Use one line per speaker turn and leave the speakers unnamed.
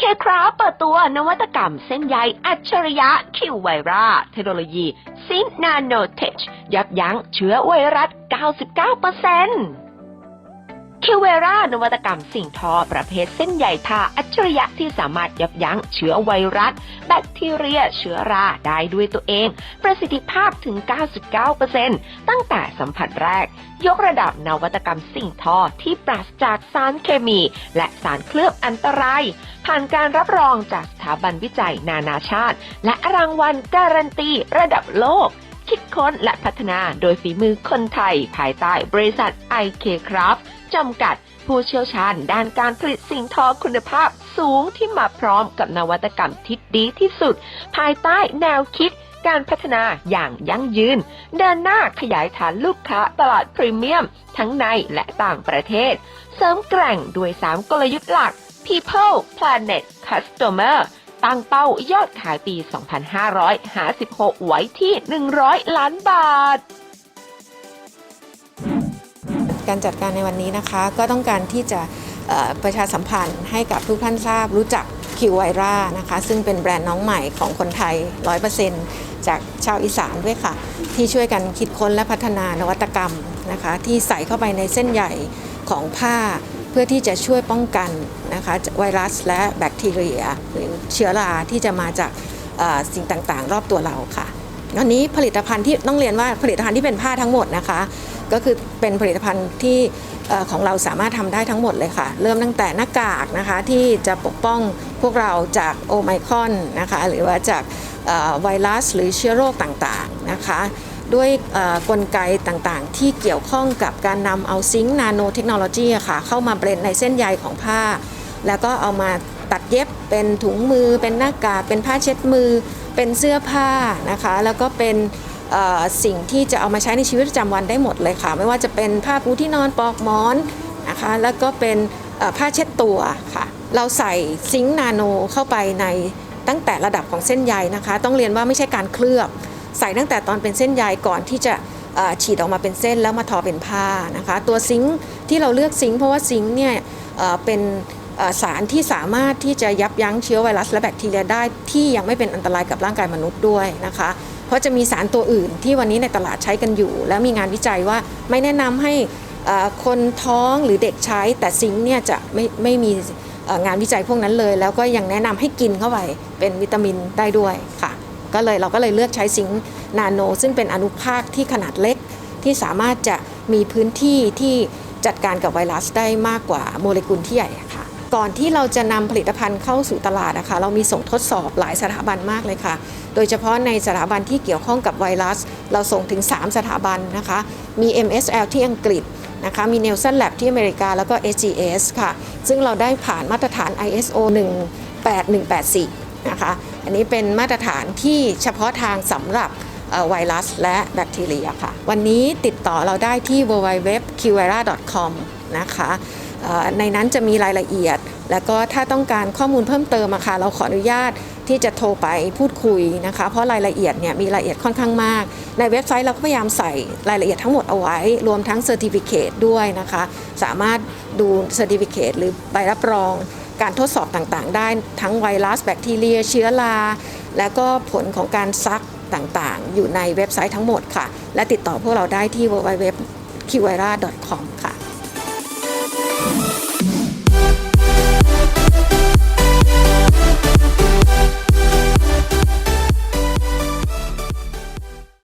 IK คราเปิดตัวนวัตกรรมเส้นใยอัจฉริยะคิวไวราเทคโนโลยีซินนาโนเทคยับยั้งเชื้อไวรัส 99% คิวเวรานวัตกรรมสิ่งทอประเภทเส้นใยทาอัจฉริยะที่สามารถยับยั้งเชื้อไวรัส แบคทีเรีย เชื้อราได้ด้วยตัวเอง ประสิทธิภาพถึง 99%ตั้งแต่สัมผัสแรก ยกระดับนวัตกรรมสิ่งทอที่ปราศจากสารเคมี และสารเคลือบอันตราย ผ่านการรับรองจากสถาบันวิจัยนานาชาติ และรางวัลการันตีระดับโลก คิดค้นและพัฒนาโดยฝีมือคนไทย ภายใต้บริษัท IK Craft จำกัดผู้เชี่ยวชาญด้านการผลิตสิ่งทอคุณภาพสูงที่มาพร้อมกับนวัตกรรมที่ดีที่สุด ภายใต้แนวคิดการพัฒนาอย่างยั่งยืน เดินหน้าขยายฐานลูกค้าตลาดพรีเมียม ทั้งในและต่างประเทศ เสริมแกร่งด้วย 3 กลยุทธ์หลัก People Planet Customer ตั้งเป้ายอดขายปี 2556 ไว้ที่ 100 ล้านบาท
การจัดการในวันนี้นะคะ ก็ต้องการที่จะประชาสัมพันธ์ให้กับทุกท่านทราบรู้จักคิวไวรานะคะ ซึ่งเป็นแบรนด์น้องใหม่ของคนไทย 100%จากชาวอีสานด้วยค่ะ ที่ช่วยกันคิดค้นและพัฒนานวัตกรรมนะคะ ที่ใส่เข้าไปในเส้นใยของผ้า พื่อที่จะช่วยป้องกันนะคะไวรัสและแบคทีเรีย หรือเชื้อราที่จะมาจากสิ่งต่างๆ รอบตัวเราค่ะวันนี้ผลิตภัณฑ์ที่ต้องเรียนว่าผลิตภัณฑ์ที่เป็นผ้าทั้งหมดนะคะ ก็คือเป็นผลิตภัณฑ์ที่ของเราสามารถทำได้ทั้งหมดเลยค่ะ เริ่มตั้งแต่หน้ากากนะคะที่จะปกป้องพวกเราจากโอไมครอนนะคะหรือว่าจากไวรัสหรือเชื้อโรคต่างๆนะคะ ด้วยกลไกต่างๆ ที่เกี่ยวข้องกับการนำเอาซิงค์นาโนเทคโนโลยีค่ะ เข้ามาเบรนในเส้นใยของผ้า แล้วก็เอามาตัดเย็บเป็นถุงมือ เป็นหน้ากากเป็นผ้าเช็ดมือ เป็นเสื้อผ้านะคะ แล้วก็เป็นสิ่งที่จะเอามาใช้ในชีวิตประจำวันได้หมดเลยค่ะ ไม่ว่าจะเป็นผ้าปูที่นอนปลอกหมอนนะคะ แล้วก็เป็นผ้าเช็ดตัวค่ะ เราใส่ซิงค์นาโนเข้าไปในตั้งแต่ระดับของเส้นใยนะคะ ต้องเรียนว่าไม่ใช่การเคลือบ ใส่ตั้งแต่ตอนเป็นเส้นใยก่อนที่จะฉีดออกมาเป็นเส้นแล้วมาทอเป็นผ้านะคะ ตัวซิงค์ที่เราเลือกซิงค์เพราะว่าซิงค์เนี่ยเป็นสารที่สามารถที่จะยับยั้งเชื้อไวรัสและแบคทีเรียได้ที่ยังไม่เป็นอันตรายกับร่างกายมนุษย์ด้วยนะคะ เพราะจะมีสารตัวอื่นที่วันนี้ในตลาดใช้กันอยู่ และมีงานวิจัยว่าไม่แนะนำให้คนท้องหรือเด็กใช้ แต่ซิงค์เนี่ยจะไม่ไม่มีงานวิจัยพวกนั้นเลย แล้วก็ยังแนะนำให้กินเข้าไปเป็นวิตามินได้ด้วย ก็เลยเราก็เลยเลือกใช้ซิงค์นาโน ซึ่งเป็นอนุภาคที่ขนาดเล็กที่สามารถจะมีพื้นที่ที่จัดการกับไวรัสได้มากกว่าโมเลกุลที่ใหญ่ค่ะ ก่อนที่เราจะนำผลิตภัณฑ์เข้าสู่ตลาดนะคะ เรามีส่งทดสอบหลายสถาบันมากเลยค่ะ โดยเฉพาะในสถาบันที่เกี่ยวข้องกับไวรัส เราส่งถึง 3 สถาบันนะคะ มี MSL ที่อังกฤษนะคะมี Nelson Lab ที่อเมริกาแล้วก็ SGS ค่ะ ซึ่งเราได้ผ่านมาตรฐาน ISO 18184 นะคะ อันนี้เป็นมาตรฐานที่เฉพาะทางสำหรับไวรัสและแบคทีเรียค่ะ วันนี้ติดต่อเราได้ที่ www.qvira.com นะคะในนั้นจะมีรายละเอียด แล้วก็ถ้าต้องการข้อมูลเพิ่มเติมอะค่ะเราขออนุญาตที่จะโทรไปพูดคุยนะคะ เพราะรายละเอียดเนี่ยมีรายละเอียดค่อนข้างมาก ในเว็บไซต์เราก็พยายามใส่รายละเอียดทั้งหมดเอาไว้ รวมทั้งเซอร์ติฟิเคด้วยนะคะ สามารถดูเซอร์ติฟิเคตหรือใบรับรอง การทดสอบต่างๆ ได้ทั้งไวรัสแบคทีเรีย เชื้อราและก็ผลของการซักต่างๆ อยู่ในเว็บไซต์ทั้งหมดค่ะ และติดต่อพวกเราได้ที่ www.qvira.com ค่ะ